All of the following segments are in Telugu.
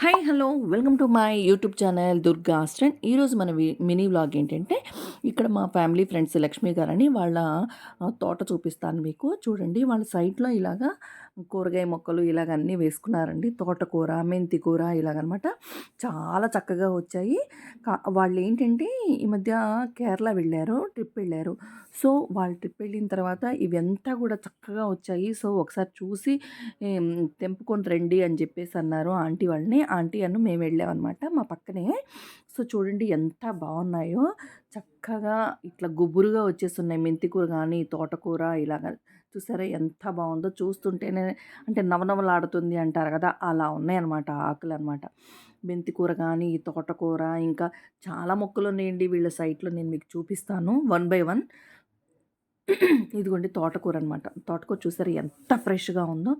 Hi hello welcome to my YouTube channel Durga ఆస్ట్రెంట్ ఈరోజు మన మినీ వ్లాగ్ ఏంటంటే ఇక్కడ మా ఫ్యామిలీ ఫ్రెండ్స్ లక్ష్మి గారని వాళ్ళ తోట చూపిస్తాను మీకు. చూడండి వాళ్ళ సైట్లో ఇలాగా కూరగాయ మొక్కలు ఇలాగ అన్నీ వేసుకున్నారండి. తోటకూర మెంతి కూర ఇలాగనమాట. చాలా చక్కగా వచ్చాయి. కా- వాళ్ళు ఏంటంటే ఈ మధ్య కేరళ వెళ్ళారు ట్రిప్ వెళ్ళారు. సో వాళ్ళు ట్రిప్ వెళ్ళిన తర్వాత ఇవంతా కూడా చక్కగా వచ్చాయి. సో ఒకసారి చూసి తెంపుకొని రండి అని చెప్పేసి అన్నారు ఆంటీ వాళ్ళని. ఆంటీ అన్ను మేము వెళ్ళామన్నమాట మా పక్కనే. సో చూడండి ఎంత బాగున్నాయో. చక్కగా ఇట్లా గుబురుగా వచ్చేస్తున్నాయి. మెంతికూర కానీ తోటకూర ఇలాగ చూసారా ఎంత బాగుందో చూస్తుంటేనే అంటే నవనవలాడుతుంది అంటారు కదా. అలా ఉన్నాయన్నమాట ఆకులు అనమాట మెంతికూర కానీ తోటకూర ఇంకా చాలా మొక్కలు ఉన్నాయండి వీళ్ళ సైట్లో నేను మీకు చూపిస్తాను. One by one. ఇదిగోండి తోటకూర అనమాట తోటకూర చూసారు ఎంత ఫ్రెష్గా ఉందో.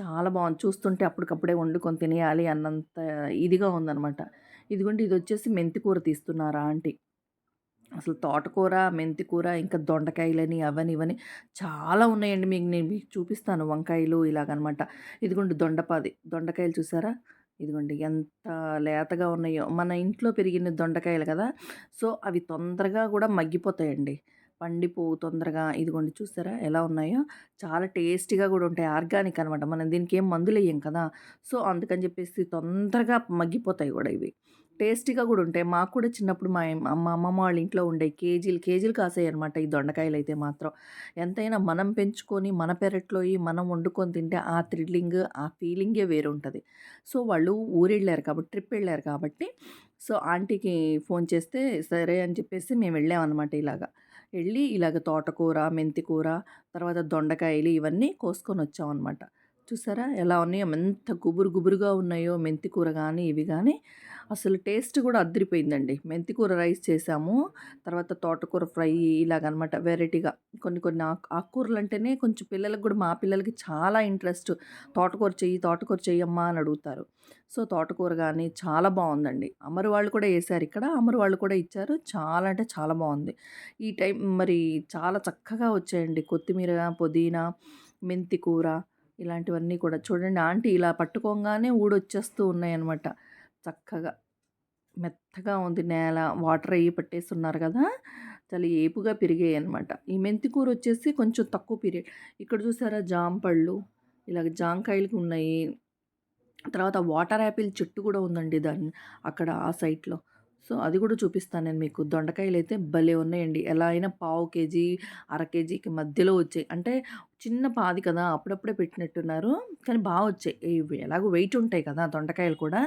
చాలా బాగుంది. చూస్తుంటే అప్పటికప్పుడే వండుకొని తినేయాలి అన్నంత ఇదిగా ఉందన్నమాట. ఇదిగోండి ఇది వచ్చేసి మెంతికూర తీస్తున్నారా ఆంటీ. అసలు తోటకూర మెంతికూర ఇంకా దొండకాయలని అవని ఇవని చాలా ఉన్నాయండి మీకు నేను మీకు చూపిస్తాను వంకాయలు ఇలాగనమాట. ఇదిగోండి దొండపాది. దొండకాయలు చూసారా? ఇదిగోండి ఎంత లేతగా ఉన్నాయో. మన ఇంట్లో పెరిగిన దొండకాయలు కదా. సో అవి తొందరగా కూడా మగ్గిపోతాయండి. పండిపోవు తొందరగా. ఇదిగోండి చూసారా ఎలా ఉన్నాయో? చాలా టేస్టీగా కూడా ఉంటాయి. ఆర్గానిక్ అనమాట. మనం దీనికి ఏం మందులు వేయం కదా. సో అందుకని చెప్పేసి తొందరగా మగ్గిపోతాయి కూడా ఇవి. టేస్టీగా కూడా ఉంటాయి. మాకు కూడా చిన్నప్పుడు మా అమ్మ- మా అమ్మమ్మ వాళ్ళ ఇంట్లో ఉండే కేజీలు కేజీలు కాసాయి అనమాట ఈ దొండకాయలు అయితే మాత్రం. ఎంతైనా మనం పెంచుకొని మన పెరట్లో మనం వండుకొని తింటే ఆ థ్రిల్లింగ్ ఆ ఫీలింగే వేరు ఉంటుంది సో వాళ్ళు ఊరు వెళ్ళారు కాబట్టి ట్రిప్ వెళ్ళారు కాబట్టి సో ఆంటీకి ఫోన్ చేస్తే సరే అని చెప్పేసి మేము వెళ్ళామన్నమాట ఇలాగా. వెళ్ళి ఇలాగ తోటకూర మెంతికూర తర్వాత దొండకాయలు ఇవన్నీ కోసుకొని వచ్చామన్నమాట. చూసారా? ఎలా ఉన్నాయో ఎంత గుబురు గుబురుగా ఉన్నాయో మెంతికూర కానీ ఇవి కానీ అసలు టేస్ట్ కూడా అద్దరిపోయిందండి మెంతికూర రైస్ చేసాము తర్వాత తోటకూర ఫ్రై ఇలాగనమాట వెరైటీగా. కొన్ని కొన్ని ఆకు ఆకుకూరలు అంటేనే కొంచెం పిల్లలకు కూడా మా పిల్లలకి చాలా ఇంట్రెస్ట్. తోటకూర చెయ్యి తోటకూర చెయ్యమ్మా అని అడుగుతారు. సో తోటకూర కానీ చాలా బాగుందండి. అమరు వాళ్ళు కూడా వేశారు ఇక్కడ అమరు వాళ్ళు కూడా ఇచ్చారు. చాలా అంటే చాలా బాగుంది. ఈ టైం మరి చాలా చక్కగా వచ్చాయండి. కొత్తిమీర పుదీనా మెంతి కూర. ఇలాంటివన్నీ కూడా. చూడండి ఆంటీ ఇలా పట్టుకోగానే ఊడొచ్చేస్తూ ఉన్నాయన్నమాట. చక్కగా మెత్తగా ఉంది నేల. వాటర్ అయ్యి పట్టేస్తున్నారు కదా. చాలా ఏపుగా పెరిగాయి అనమాట ఈ మెంతి కూర వచ్చేసి కొంచెం తక్కువ పీరియడ్. ఇక్కడ చూసారా జాంపళ్ళు ఇలాగ జాంకాయలు ఉన్నాయి. తర్వాత వాటర్ యాపిల్ చెట్టు కూడా ఉందండి దాన్ని అక్కడ ఆ సైట్లో. సో అది కూడా చూపిస్తాను నేను మీకు. దొండకాయలు అయితే భలే ఉన్నాయండి. ఎలా అయినా పావు కేజీ అర కేజీకి మధ్యలో వచ్చాయి. అంటే చిన్న పాది కదా అప్పుడప్పుడే పెట్టినట్టున్నారు. కానీ బాగా వచ్చాయి. ఎలాగో వెయిట్ ఉంటాయి కదా దొండకాయలు కూడా.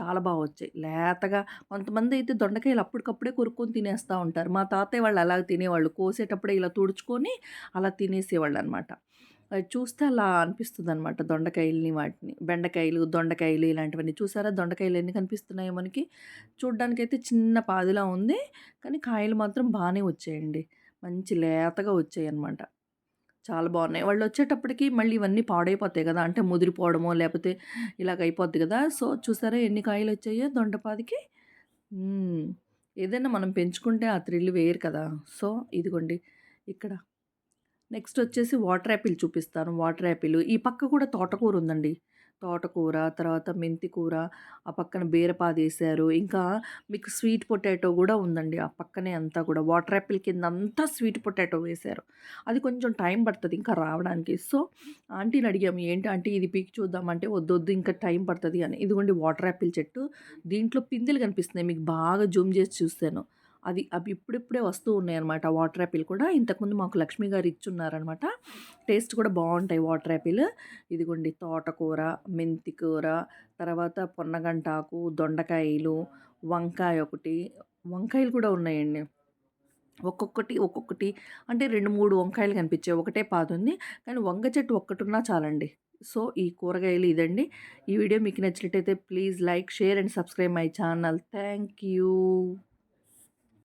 చాలా బాగా వచ్చాయి. లేతగా కొంతమంది అయితే దొండకాయలు అప్పటికప్పుడే కొరుక్కొని తినేస్తూ ఉంటారు. మా తాతయ్య వాళ్ళు అలాగ తినేవాళ్ళు. కోసేటప్పుడే ఇలా తుడుచుకొని అలా తినేసేవాళ్ళు అనమాట చూస్తే అలా అనిపిస్తుంది అనమాట దొండకాయలని వాటిని. బెండకాయలు దొండకాయలు ఇలాంటివన్నీ చూసారా? దొండకాయలు ఎన్ని కనిపిస్తున్నాయో మనకి? చూడ్డానికైతే చిన్న పాదిలా ఉంది కానీ కాయలు మాత్రం బాగానే వచ్చాయండి. మంచి లేతగా వచ్చాయి అనమాట చాలా బాగున్నాయి. వాళ్ళు వచ్చేటప్పటికి మళ్ళీ ఇవన్నీ పాడైపోతాయి కదా అంటే ముదిరిపోవడమో లేకపోతే ఇలాగ అయిపోద్ది కదా. సో చూసారా ఎన్ని కాయలు వచ్చాయో దొండపాదికి? ఏదైనా మనం పెంచుకుంటే ఆ థ్రిల్ వేయరు కదా. సో ఇదిగోండి. ఇక్కడ నెక్స్ట్ వచ్చేసి వాటర్ యాపిల్ చూపిస్తాను. Water apple. ఈ పక్క కూడా తోటకూర ఉందండి. తోటకూర తర్వాత మెంతి కూర ఆ పక్కన బీరపాది వేసారు ఇంకా మీకు స్వీట్ పొటాటో కూడా ఉందండి ఆ పక్కనే అంతా కూడా. వాటర్ యాపిల్ కింద అంతా స్వీట్ పొటాటో వేశారు. అది కొంచెం టైం పడుతుంది ఇంకా రావడానికి. సో ఆంటీని అడిగాము ఏంటి ఆంటీ ఇది పీక్ చూద్దామంటే వద్దు వద్దు ఇంకా టైం పడుతుంది అని. ఇదిగోండి వాటర్ యాపిల్ చెట్టు. దీంట్లో పిందెలు కనిపిస్తున్నాయి. మీకు బాగా జూమ్ చేసి చూస్తాను. అది అవి ఇప్పుడిప్పుడే వస్తూ ఉన్నాయన్నమాట. వాటర్ యాపిల్ కూడా. ఇంతకుముందు మాకు లక్ష్మి గారు ఇచ్చున్నారనమాట టేస్ట్ కూడా బాగుంటాయి వాటర్ యాపిల్. ఇదిగోండి తోటకూర మెంతి కూర తర్వాత పొన్నగంటాకు దొండకాయలు వంకాయ ఒకటి. వంకాయలు కూడా ఉన్నాయండి. ఒక్కొక్కటి ఒక్కొక్కటి. అంటే రెండు మూడు వంకాయలు కనిపించాయి. ఒకటే పాతుంది కానీ వంగ చెట్టు ఒక్కటున్నా చాలండి. సో ఈ కూరగాయలు ఇదండి. ఈ వీడియో మీకు నచ్చినట్టయితే please like share and subscribe my channel. Thank you.